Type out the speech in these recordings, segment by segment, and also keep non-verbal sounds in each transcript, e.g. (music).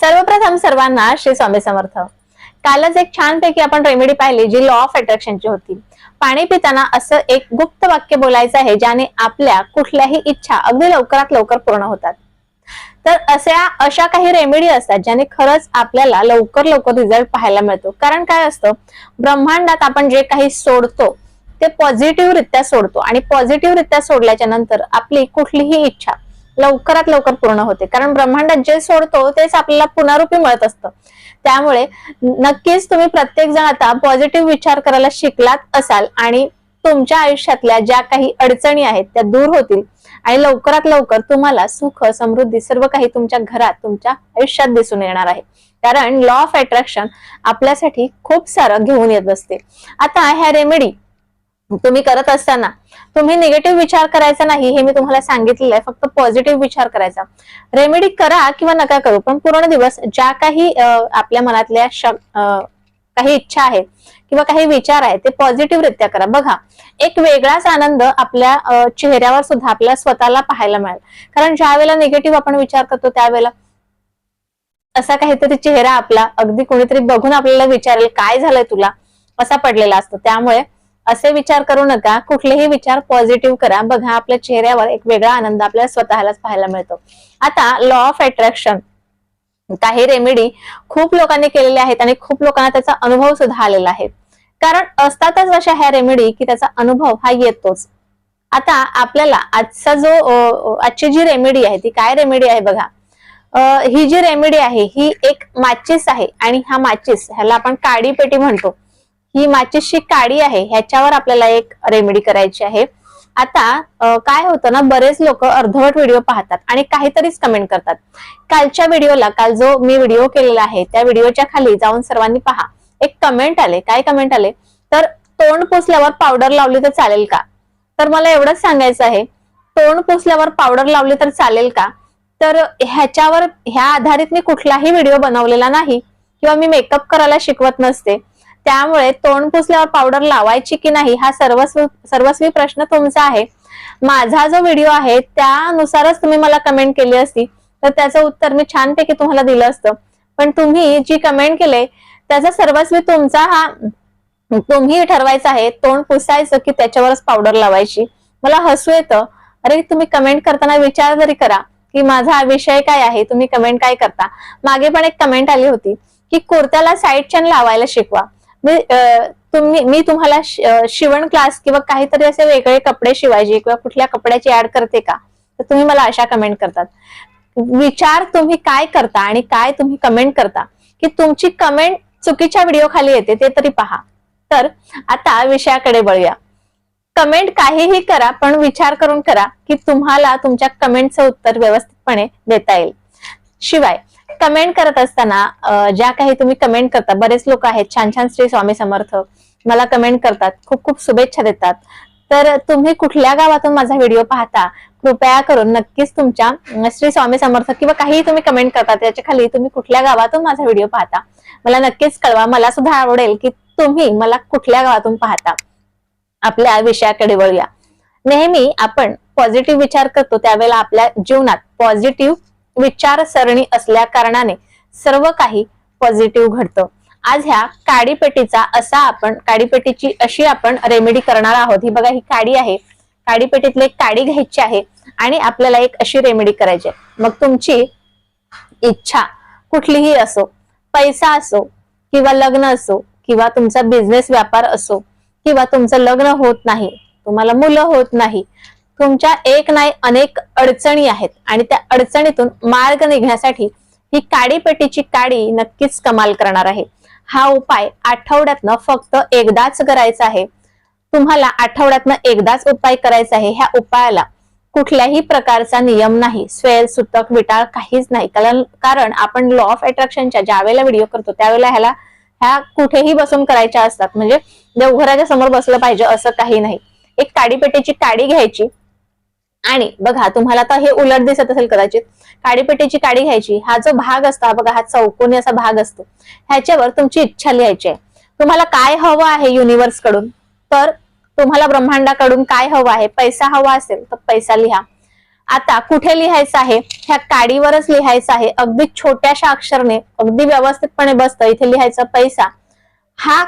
सर्वप्रथम सर्वांना श्री स्वामी समर्थ. कालच एक छानपैकी आपण रेमेडी पाहिली जी लॉ ऑफ अट्रॅक्शनची होती. पाणी पिताना असं एक गुप्त वाक्य बोलायचं आहे ज्याने आपल्या कुठल्याही इच्छा अगदी लवकरात लवकर पूर्ण होतात. तर अशा अशा काही रेमेडी असतात ज्याने खरंच आपल्याला लवकर लवकर रिझल्ट पाहायला मिळतो. कारण काय असतं ब्रह्मांडात आपण जे काही सोडतो ते पॉझिटिव्ह रित्या सोडतो. आणि पॉझिटिव्ह रित्या सोडल्याच्या नंतर आपली कुठलीही इच्छा लवकरात लवकर पूर्ण होते. कारण ब्रह्मांडात जे सोडतो तेच आपल्याला पुनरुपी मिळत असतं. त्यामुळे नक्कीच तुम्ही प्रत्येक जण आता पॉझिटिव्ह विचार करायला शिकलात असाल आणि तुमच्या आयुष्यातल्या ज्या काही अडचणी आहेत त्या दूर होतील. आणि लवकरात लवकर तुम्हाला सुख समृद्धी सर्व काही तुमच्या घरात तुमच्या आयुष्यात दिसून येणार आहे. कारण लॉ ऑफ अट्रॅक्शन आपल्यासाठी खूप सारं घेऊन येत असते. आता ह्या रेमेडी तुम्ही करत असताना तुम्ही निगेटिव्ह विचार करायचा नाही हे मी तुम्हाला सांगितलेलं आहे. फक्त पॉझिटिव्ह विचार करायचा. रेमेडी करा किंवा नका करू पण पूर्ण दिवस ज्या काही आपल्या मनातल्या काही इच्छा आहेत किंवा काही विचार आहेत ते पॉझिटिव्ह रित्या करा. बघा एक वेगळाच आनंद आपल्या चेहऱ्यावर सुद्धा आपल्या स्वतःला पाहायला मिळेल. कारण ज्या वेळेला निगेटिव्ह आपण विचार करतो त्यावेळेला असा काहीतरी चेहरा आपला अगदी कोणीतरी बघून आपल्याला विचारेल काय झालंय तुला? असा पडलेला असतो. त्यामुळे असे विचार करू नका. कुठलेही विचार पॉझिटिव्ह करा. बघा आपल्या चेहऱ्यावर एक वेगळा आनंद आपल्याला स्वतःलाच पाहायला मिळतो. आता लॉ ऑफ अट्रॅक्शन काही रेमेडी खूप लोकांनी केलेल्या आहेत आणि खूप लोकांना त्याचा अनुभव सुद्धा आलेला आहे. कारण असतातच अशा ह्या रेमेडी की त्याचा अनुभव हा येतोच. आता आपल्याला आजचा जो आजची जी रेमेडी आहे ती काय रेमेडी आहे बघा. ही जी रेमेडी आहे ही एक माचीस आहे आणि हा माचीस ह्याला आपण काडी पेटी म्हणतो. ही माचीसची काडी आहे ह्याच्यावर आपल्याला एक रेमेडी करायची आहे. आता काय होतं ना बरेच लोक अर्धवट व्हिडिओ पाहतात आणि काहीतरीच कमेंट करतात. कालच्या व्हिडिओला काल जो मी व्हिडिओ केलेला आहे त्या व्हिडिओच्या खाली जाऊन सर्वांनी पहा. एक कमेंट आले. काय कमेंट आले? तर तोंड पुसल्यावर पावडर लावली तर चालेल का? तर मला एवढंच सांगायचं आहे. तोंड पुसल्यावर पावडर लावली तर चालेल का? तर ह्याच्यावर ह्या आधारित मी कुठलाही व्हिडिओ बनवलेला नाही किंवा मी मेकअप करायला शिकवत नसते. त्यामुळे तोंड पुसल्यावर पावडर लावायची की नाही हा सर्वस्व सर्वस्वी प्रश्न तुमचा आहे. माझा जो व्हिडिओ आहे त्यानुसारच तुम्ही मला कमेंट केली असती तर त्याचं उत्तर मी छानपैकी तुम्हाला दिलं असतं. पण तुम्ही जी कमेंट केले त्याचा सर्वस्वी तुमचा हा तुम्ही ठरवायचा आहे तोंड पुसायचं की त्याच्यावरच पावडर लावायची. मला हसू येतं. अरे तुम्ही कमेंट करताना विचार तरी करा की माझा विषय काय आहे तुम्ही कमेंट काय करता? मागे पण एक कमेंट आली होती की कुर्त्याला साईड चॅन लावायला शिकवा. मी तुम्ही मी तुम्हाला शिवण क्लास किंवा काहीतरी असे वेगळे कपडे शिवायचे किंवा कुठल्या कपड्याची ऍड करते का? तर तुम्ही मला अशा कमेंट करतात. विचार तुम्ही काय करता आणि काय तुम्ही कमेंट करता? की तुमची कमेंट चुकीच्या व्हिडिओ खाली येते ते तरी पहा. तर आता विषयाकडे वळूया. कमेंट काहीही करा पण विचार करून करा की तुम्हाला तुमच्या कमेंटचं उत्तर व्यवस्थितपणे देता येईल. शिवाय कमेंट करत असताना ज्या काही तुम्ही कमेंट करता बरेच लोक आहेत छान छान श्री स्वामी समर्थ मला कमेंट करतात खूप खूप शुभेच्छा देतात. तर तुम्ही कुठल्या गावातून माझा व्हिडिओ पाहता कृपया करून नक्कीच तुमच्या श्री स्वामी समर्थ किंवा काही तुम्ही कमेंट करता त्याच्याखाली तुम्ही कुठल्या गावातून माझा व्हिडिओ पाहता मला नक्कीच कळवा. मला सुद्धा आवडेल की तुम्ही मला कुठल्या गावातून पाहता. आपल्या विषयाकडे वळूया. नेहमी आपण पॉझिटिव्ह विचार करतो त्यावेळेला आपल्या जीवनात पॉझिटिव्ह विचारसरणी असल्या कारणाने सर्व काही पॉझिटिव्ह घडतं. आज ह्या काडीपेटीचा असा आपण काडीपेटीची अशी आपण रेमेडी करणार आहोत. ही बघा ही काडी आहे. काडीपेटीतली एक काडी घ्यायची आहे आणि आपल्याला एक अशी रेमेडी करायची आहे. मग तुमची इच्छा कुठलीही असो पैसा असो किंवा लग्न असो किंवा तुमचा बिझनेस व्यापार असो किंवा तुमचं लग्न होत नाही तुम्हाला मुलं होत नाही तुमच्या एक नाही अनेक अडचणी आहेत. आणि त्या अडचणीतून मार्ग निघण्यासाठी ही काडीपेटीची काडी नक्कीच कमाल करणार आहे. हा उपाय आठवड्यातनं फक्त एकदाच करायचा आहे. तुम्हाला आठवड्यातनं एकदाच उपाय करायचा आहे. ह्या उपायाला कुठल्याही प्रकारचा नियम नाही. स्वेल सुतक विटाळ काहीच नाही. कारण कारण आपण लॉ ऑफ अट्रॅक्शनच्या ज्या वेळेला व्हिडिओ करतो त्यावेळेला ह्याला ह्या कुठेही बसून करायच्या असतात. म्हणजे देवघराच्या समोर बसलं पाहिजे असं काही नाही. एक काडीपेटीची काडी घ्यायची. आणि बघा तुम्हाला तर हे उलट दिसत असेल कदाचित. काडीपेटीची काडी घ्यायची हा जो भाग असतो हा बघा हा चौकोनी असा भाग असतो. ह्याच्यावर तुमची इच्छा लिहायची आहे. तुम्हाला काय हवं आहे युनिव्हर्सकडून? तर तुम्हाला ब्रह्मांडाकडून काय हवं आहे? पैसा हवा असेल तर पैसा लिहा. आता कुठे लिहायचं आहे? ह्या काडीवरच लिहायचं आहे. अगदी छोट्याशा अक्षरने अगदी व्यवस्थितपणे बसतं. इथे लिहायचं पैसा. हा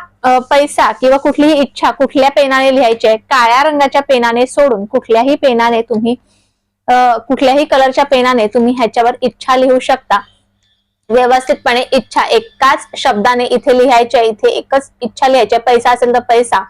पैसा किंवा कुठलीही इच्छा कुठल्या पेनाने लिहायची आहे काळ्या रंगाच्या पेनाने सोडून कुठल्याही पेनाने तुम्ही कुठल्याही कलरच्या पेनाने तुम्ही ह्याच्यावर इच्छा लिहू शकता. व्यवस्थितपणे इच्छा एकाच शब्दाने इथे लिहायची इथे एकच इच्छा लिहायची आहे पैसा असेल तर पैसा.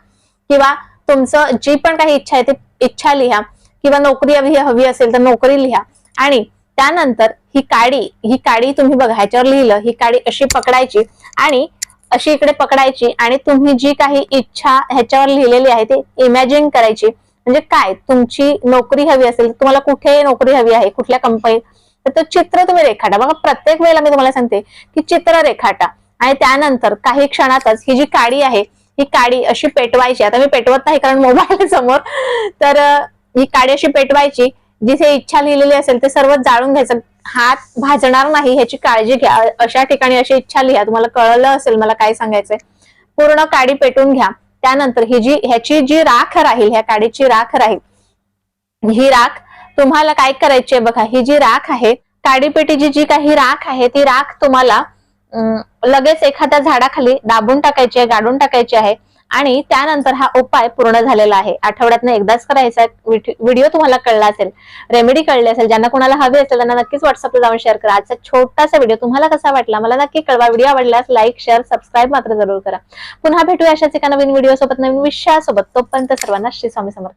किंवा तुमचं जी पण काही इच्छा आहे ती इच्छा लिहा. किंवा नोकरी हवी हवी असेल तर नोकरी लिहा. आणि त्यानंतर ही काडी ही काडी तुम्ही बघा ह्याच्यावर लिहिलं ही काडी अशी पकडायची आणि अशी इकडे पकडायची आणि तुम्ही जी काही इच्छा ह्याच्यावर लिहिलेली आहे ती इमॅजिन करायची. म्हणजे काय? तुमची नोकरी हवी असेल तुम्हाला कुठे नोकरी हवी आहे? कुठल्या कंपनीत तर तो चित्र तुम्ही रेखाटा. बघा प्रत्येक वेळेला मी तुम्हाला सांगते की चित्र रेखाटा. आणि त्यानंतर काही क्षणातच ही जी काडी आहे ही काडी अशी पेटवायची. आता मी पेटवत नाही कारण मोबाईल (laughs) समोर. तर ही काडी अशी पेटवायची जिथे इच्छा लिहिलेली असेल ते सर्व जाळून घ्यायचं. हात भाजणार नाही ह्याची काळजी घ्या. अशा ठिकाणी अशी इच्छा लिहा. तुम्हाला कळलं असेल मला काय सांगायचंय. पूर्ण काडी पेटून घ्या. त्यानंतर ही जी ह्याची जी राख राहील ह्या काडीची राख राहील ही राख तुम्हाला काय करायची आहे बघा. ही जी राख आहे काडीपेटीची जी काही राख आहे ती राख तुम्हाला लगेच एखाद्या झाडाखाली दाबून टाकायची आहे गाडून टाकायची आहे. आणि त्यानंतर हा उपाय पूर्ण झालेला आहे. आठवड्यातनं एकदाच करायचा व्हिडिओ तुम्हाला कळला असेल रेमेडी कळली असेल ज्यांना कोणाला हवी असेल त्यांना नक्कीच व्हॉट्सअपला जाऊन शेअर करा. आजचा छोटासा व्हिडिओ तुम्हाला कसा वाटला मला नक्की कळवा. व्हिडिओ आवडल्यास लाईक शेअर सबस्क्राईब मात्र जरूर करा. पुन्हा भेटूया अशाच एका नवीन व्हिडिओ सोबत नवीन विषयासोबत. तोपर्यंत सर्वांना श्री स्वामी समर्थ.